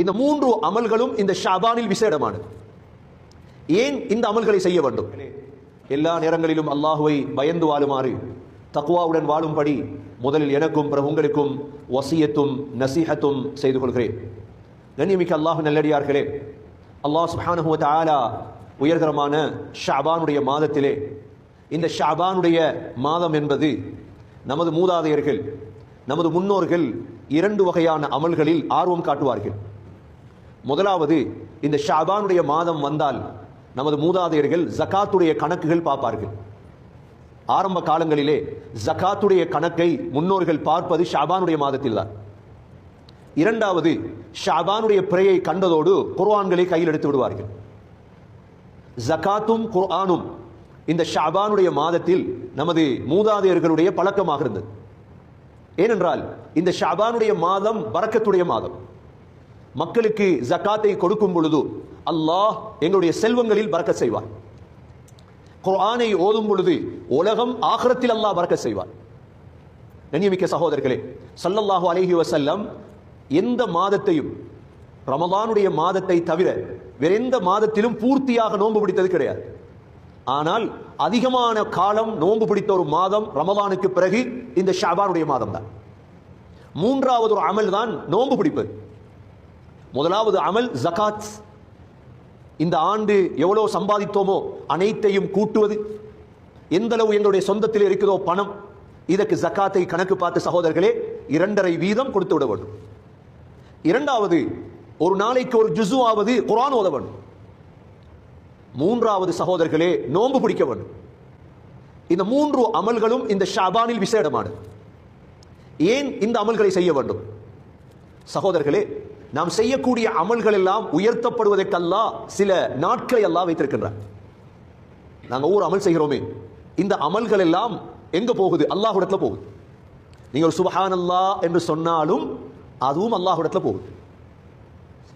இந்த மூன்று அமல்களும் இந்த ஷாபானில் விசேடமானது. ஏன் இந்த அமல்களை செய்ய வேண்டும்? எல்லா நேரங்களிலும் அல்லாஹுவை பயந்து வாழுமாறு தக்குவாவுடன் வாழும்படி முதலில் எனக்கும் பிறகு உங்களுக்கும் வசியத்தும் நசீஹத்தும் செய்து கொள்கிறேன். கண்ணியமிக்க அல்லாஹ் நல்லடியார்களே அல்லாஹ் சுப்ஹானஹு ஆலா உயர்தரமான ஷாபானுடைய மாதத்திலே இந்த ஷாபானுடைய மாதம் என்பது நமது மூதாதையர்கள் நமது முன்னோர்கள் இரண்டு வகையான அமல்களில் ஆர்வம் காட்டுவார்கள். முதலாவது இந்த ஷாபானுடைய மாதம் வந்தால் நமது மூதாதையர்கள் ஜகாத்துடைய கணக்குகள் பார்ப்பார்கள். ஆரம்ப காலங்களிலே ஜகாத்துடைய கணக்கை முன்னோர்கள் பார்ப்பது ஷாபானுடைய மாதத்தில் தான் இரண்டாவது ஷாபானுடைய பிறையை கண்டதோடு குர்ஆன்களை கையில் எடுத்து விடுவார்கள். ஜகாத்தும் குர்ஆனும் இந்த ஷாபானுடைய மாதத்தில் நமது மூதாதையர்களுடைய பழக்கமாக இருந்தது. ஏனென்றால் இந்த ஷாபானுடைய மாதம் வரக்கத்துடைய மாதம். மக்களுக்கு ஜக்காத்தை கொடுக்கும் பொழுது அல்லாஹ் எங்களுடைய செல்வங்களில் பறக்க செய்வார். குரானை ஓதும் பொழுது உலகம் ஆகரத்தில் அல்லாஹ் பறக்க செய்வார். கண்ணியமிக்க சகோதரர்களே சல்லல்லாஹு அலஹி வசல்லம் எந்த மாதத்தையும் ரமதானுடைய மாதத்தை தவிர வேற எந்த மாதத்திலும் பூர்த்தியாக நோன்பு பிடித்தது கிடையாது. ஆனால் அதிகமான காலம் நோன்பு பிடித்த ஒரு மாதம் ரமதானுக்கு பிறகு இந்த ஷாபானுடைய மாதம் தான் மூன்றாவது ஒரு அமல் தான் நோன்பு பிடிப்பது. முதலாவது அமல் ஜகாத் இந்த ஆண்டு எவ்வளோ சம்பாதித்தோமோ அனைத்தையும் கூட்டுவது. எந்தளவு எங்களுடைய சொந்தத்தில் இருக்குதோ பணம் இதற்கு ஜக்காத்தை கணக்கு பார்த்து சகோதரர்களே இரண்டரை வீதம் கொடுத்து விட வேண்டும். இரண்டாவது ஒரு நாளைக்கு ஒரு ஜுசுவாவது குரான் ஓத வேண்டும். மூன்றாவது சகோதரர்களே நோன்பு பிடிக்க வேண்டும். இந்த மூன்று அமல்களும் இந்த ஷாபானில் விசேடமானது. ஏன் இந்த அமல்களை செய்ய வேண்டும்? சகோதரர்களே நாம் செய்யக்கூடிய அமல்கள் எல்லாம் உயர்த்தப்படுவதற்கெல்லாம் சில நாட்களை எல்லாம் வைத்திருக்கின்றார் நாங்கள் ஒவ்வொரு அமல் செய்கிறோமே. இந்த அமல்கள் எல்லாம் எங்க போகுது? அல்லாஹ்விடத்துல போகுது. நீங்கள் சுபஹான் அல்லா என்று சொன்னாலும் அதுவும் அல்லாஹ்விடத்துல போகுது.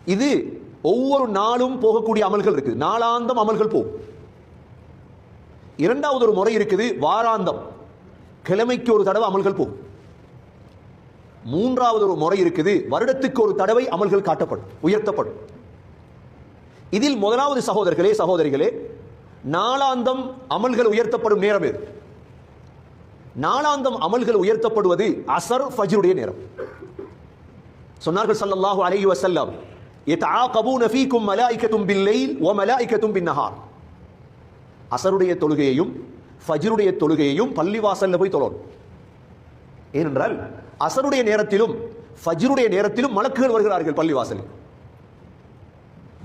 இது ஒவ்வொரு நாளும் போகக்கூடிய அமல்கள் இருக்குது. நாளாந்தம் அமல்கள் போகும். இரண்டாவது ஒரு முறை இருக்குது வாராந்தம். கிழமைக்கு ஒரு தடவை அமல்கள் போகும். மூன்றாவது ஒரு முறை இருக்குது. வருடத்துக்கு ஒரு தடவை அமல்கள் காட்டப்படும் உயர்த்தப்படும். இதில் முதலாவது சகோதரர்களே சகோதரிகளே நாளாந்தம் அமல்கள் உயர்த்தப்படும் நேரம் எது? நாளாந்தம் அமல்கள் உயர்த்தப்படுவது அசர் ஃபஜ்ருடைய நேரம். சொன்னார்கள் சல்லல்லாஹு அலைஹி வஸல்லம் யதஆகபூன ஃபீக்கும் மலாயிகத்தும் பில்லைல் வ மலாயிகத்தும் பின்னஹார் அசருடைய தொழுகையையும் ஃபஜ்ருடைய தொழுகையையும் பள்ளிவாசல்ல போய் தொழணும். ஏனென்றால் அசருடைய நேரத்திலும் ஃபஜ்ருடைய நேரத்திலும் மலக்குகள் வருகிறார்கள் பள்ளிவாசலில்.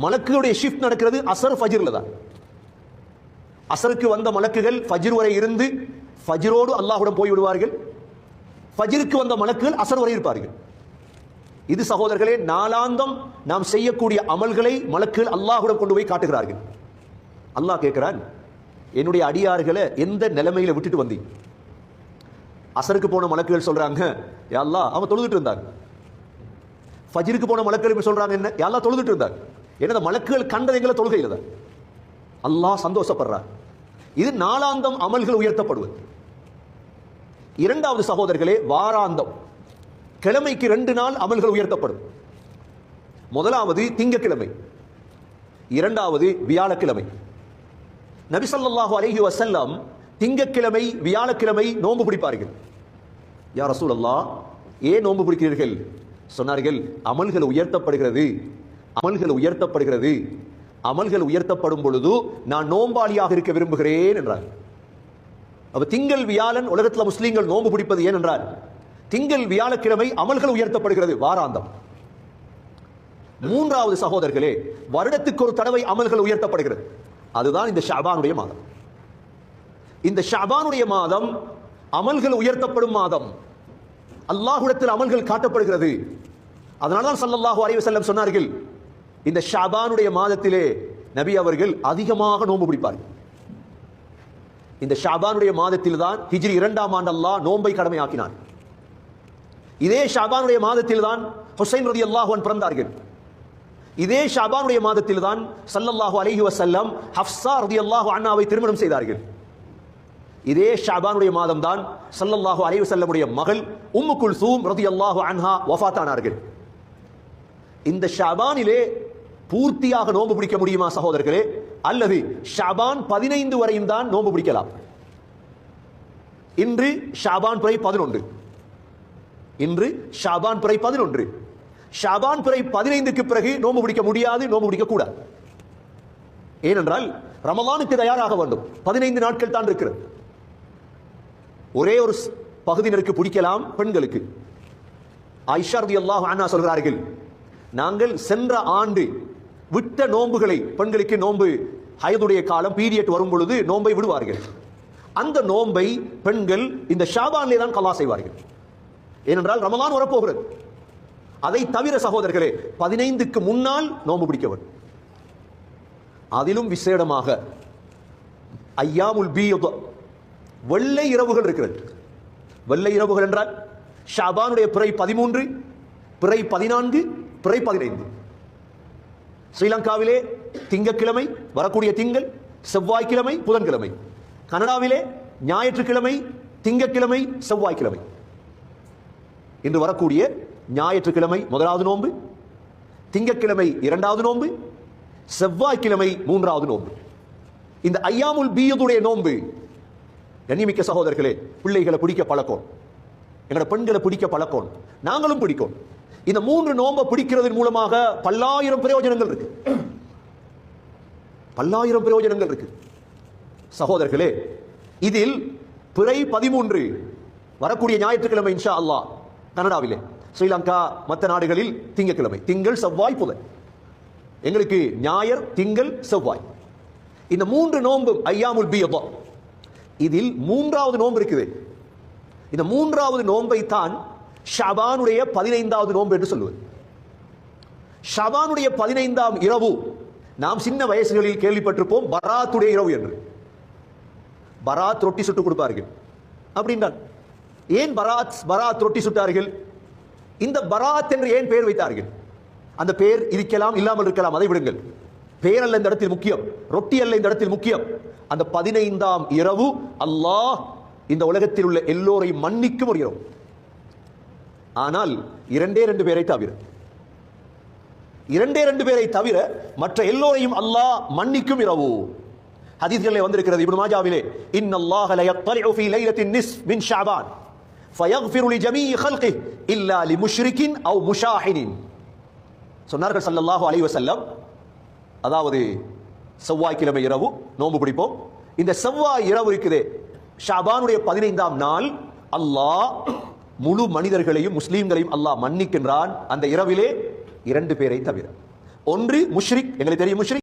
மலக்குகளுடைய ஷிஃப்ட் நடக்கிறது அசர் ஃபஜ்ர்ல தான். அசருக்கு வந்த மலக்குகள் ஃபஜ்ர் வரை இருந்து ஃபஜ்ரோடு அல்லாஹுடன் போய் விடுவார்கள். ஃபஜ்ருக்கு வந்த மலக்குகள் அசர் வரை இருப்பார்கள். இது சகோதரர்களே நாளாந்தம் நாம் செய்யக்கூடிய அமல்களை மலக்குகள் அல்லாஹுடன் கொண்டு போய் காட்டுகிறார்கள். அல்லாஹ் கேட்கிறான் என்னுடைய அடியார்களை எந்த நிலைமையில விட்டுட்டு வந்தீங்க அசருக்கு போன மலக்குகள் சொல்றாங்க யா அவன் தொழுதுட்டு இருந்தாங்க. ஃபஜிருக்கு போன மலக்குகள் இப்போ சொல்றாங்க என்ன? யா தொழுதுட்டு இருந்தாங்க. என்னது மலக்குகள் கண்டது எங்களை தொழுகையில் தான்? அல்லாஹ் சந்தோஷப்படுறார். இது நாளாந்தம் அமல்கள் உயர்த்தப்படுவது. இரண்டாவது சகோதரர்களே வாராந்தம். கிழமைக்கு ரெண்டு நாள் அமல்கள் உயர்த்தப்படும். முதலாவது திங்கக்கிழமை. இரண்டாவது வியாழக்கிழமை. நபிசல்லாஹு அலஹி அலைஹி திங்கக்கிழமை வியாழக்கிழமை நோன்பு பிடிப்பார்கள். யா ரசூலல்லாஹ் ஏன் நோன்பு பிடிக்கிறீர்கள்? சொன்னார்கள் அமல்கள் உயர்த்தப்படுகிறது. அமல்கள் உயர்த்தப்படுகிறது. அமல்கள் உயர்த்தப்படும் பொழுது நான் நோம்பாளியாக இருக்க விரும்புகிறேன் என்றார். அப்ப திங்கள் வியாழன் உலகத்தில் முஸ்லீம்கள் நோன்பு பிடிப்பது ஏன் என்றார்? திங்கள் வியாழக்கிழமை அமல்கள் உயர்த்தப்படுகிறது. வாராந்தம். மூன்றாவது சகோதரர்களே வருடத்துக்கு ஒரு தடவை அமல்கள் உயர்த்தப்படுகிறது. அதுதான் இந்த ஷாபானுடைய மாதம். இந்த ஷாபானுடைய மாதம் அமல்கள் உயர்த்தப்படும் மாதம். அல்லாஹுடத்தில் அமல்கள் காட்டப்படுகிறது. அதனால்தான் சல்லல்லாஹு அலைஹி செல்லம் சொன்னார்கள் இந்த ஷாபானுடைய மாதத்திலே நபி அவர்கள் அதிகமாக நோன்பு பிடிப்பார்கள். இந்த ஷாபானுடைய மாதத்தில் தான் ஹிஜ்ரி இரண்டாம் ஆண்டு அல்லாஹ் நோன்பை கடமையாக்கினார். இதே ஷாபானுடைய மாதத்தில் தான் ஹுசைன் ரதி அல்லாஹுவன் பிறந்தார்கள். இதே ஷாபானுடைய மாதத்தில் தான் சல்லல்லாஹு அலஹி வசல்லம் ஹஃப்ஸா ரதி அல்லாஹு அண்ணாவை திருமணம் செய்தார்கள். இதே ஷாபானுடைய மாதம் தான் சல்லல்லாஹு அலைவு செல்லமுடைய மகள் உம்மு குல்சூம் ரதி அல்லாஹு அன்ஹா வஃபாத்தானார்கள் இந்த ஷாபானிலே பூர்த்தியாக நோன்பு பிடிக்க முடியுமா சகோதரர்களே? அல்லது ஷாபான் பதினைந்து வரையும் தான் நோன்பு பிடிக்கலாம்? இன்று ஷாபான் பிறை பதினொன்று. இன்று ஷாபான் பிறை பதினொன்று. ஷாபான் பிறை பதினைந்துக்கு பிறகு நோன்பு பிடிக்க முடியாது நோன்பு பிடிக்க கூடாது. ஏனென்றால் ரமலானுக்கு தயாராக வேண்டும். பதினைந்து நாட்கள் தான் இருக்கிறது. ஒரே ஒரு ஸ்- பகுதியினருக்கு பிடிக்கலாம் பெண்களுக்கு. ஐஷார்தி அல்லாஹ் அண்ணா சொல்கிறார்கள் நாங்கள் சென்ற ஆண்டு விட்ட நோன்புகளை பெண்களுக்கு நோன்பு ஹயதுடைய காலம் பீரியட் வரும் பொழுது நோன்பை விடுவார்கள். அந்த நோன்பை பெண்கள் இந்த ஷாபானிலே தான் கலா செய்வார்கள். ஏனென்றால் ரமலான் வரப்போகிறது. அதை தவிர சகோதரர்களே பதினைந்துக்கு முன்னால் நோன்பு பிடிக்கவர் அதிலும் விசேடமாக ஐயாமுல் பி வெள்ளை இரவுகள் இருக்கிறது. வெள்ளை இரவுகள் என்றால் ஷாபானுடைய பிறை பதிமூன்று பிறை பதினான்கு பிறை பதினைந்து. ஸ்ரீலங்காவிலே திங்கட்கிழமை வரக்கூடிய திங்கள் செவ்வாய்க்கிழமை புதன்கிழமை. கனடாவிலே ஞாயிற்றுக்கிழமை திங்கக்கிழமை செவ்வாய்க்கிழமை. இன்று வரக்கூடிய ஞாயிற்றுக்கிழமை முதலாவது நோன்பு திங்கக்கிழமை இரண்டாவது நோன்பு செவ்வாய்க்கிழமை மூன்றாவது நோன்பு. இந்த ஐயாமுல் பீயதுடைய நோன்பு கண்ணிமிக்க சகோதரர்களே பிள்ளைகளை பிடிக்க பழக்கம். எங்களோட பெண்களை பிடிக்க பழக்கம். நாங்களும் பிடிக்கும். இந்த மூன்று நோன்பை பிடிக்கிறதன் மூலமாக பல்லாயிரம் பிரயோஜனங்கள் இருக்கு. பல்லாயிரம் பிரயோஜனங்கள் இருக்கு. சகோதரர்களே இதில் பிறை பதிமூன்று வரக்கூடிய ஞாயிற்றுக்கிழமை இன்ஷா அல்லா கனடாவிலே. ஸ்ரீலங்கா மற்ற நாடுகளில் திங்கட்கிழமை. திங்கள் செவ்வாய் புதன். எங்களுக்கு ஞாயர் திங்கள் செவ்வாய். இந்த மூன்று நோன்பும் ஐயாமுல் பியதா இதில் மூன்றாவது நோன்பு இருக்குது இந்த மூன்றாவது நோன்பை தான் ஷபானுடைய பதினைந்தாவது நோன்பு என்று சொல்லுவது. ஷபானுடைய பதினைந்தாம் இரவு நாம் சின்ன வயசுகளில் கேள்விப்பட்டிருப்போம் பராத்துடைய இரவு என்று. பராத் ரொட்டி சுட்டு கொடுப்பார்கள். அப்படின்றான். ஏன் பராத் பராத் ரொட்டி சுட்டார்கள்? இந்த பராத் என்று ஏன் பெயர் வைத்தார்கள்? அந்த பெயர் இருக்கலாம் இல்லாமல் இருக்கலாம் அதை விடுங்கள். பேரல்ல இந்த இடத்தில் முக்கியம் ரொட்டி அல்ல இந்த இடத்தில் முக்கியம். அந்த பதினைந்தாம் இரவு அல்லாஹ் இந்த உலகத்தில் உள்ள எல்லோரையும் மன்னிக்கும் ஒரு இரவு. ஆனால் இரண்டே ரெண்டு பேரை தவிர இரண்டே ரெண்டு பேரை தவிர மற்ற எல்லோரையும் அல்லாஹ் மன்னிக்கும் இரவு. ஹதீஸ்களில் வந்திருக்கிறது இப்னு மாஜாவிலே இன்னல்லாஹ லயத்தலிஉ ஃபீ லைலத்தின் நிஸ் மின் ஷஅபான் ஃபயக்ஃபிரு லிஜமீ ஹல்கிஹ் இல்லா லிமுஷ்ரிகின் அவ் முஷாஹினின். சொன்னார்கள் சல்லல்லாஹு அலைஹி வஸல்லம் அதாவது செவ்வாய்க்கிழமை இரவு நோன்பு பிடிப்போம். இந்த செவ்வாய் இரவு இருக்குது. ஷாபானுடைய பதினைந்தாம் நாள் அல்லாஹ் முழு மனிதர்களையும் முஸ்லீம்களையும் அல்லாஹ் மன்னிக்கின்றான். அந்த இரவிலே இரண்டு பேரை தவிர. ஒன்று முஷ்ரிக். எங்களுக்கு தெரியும் முஷ்ரிக்?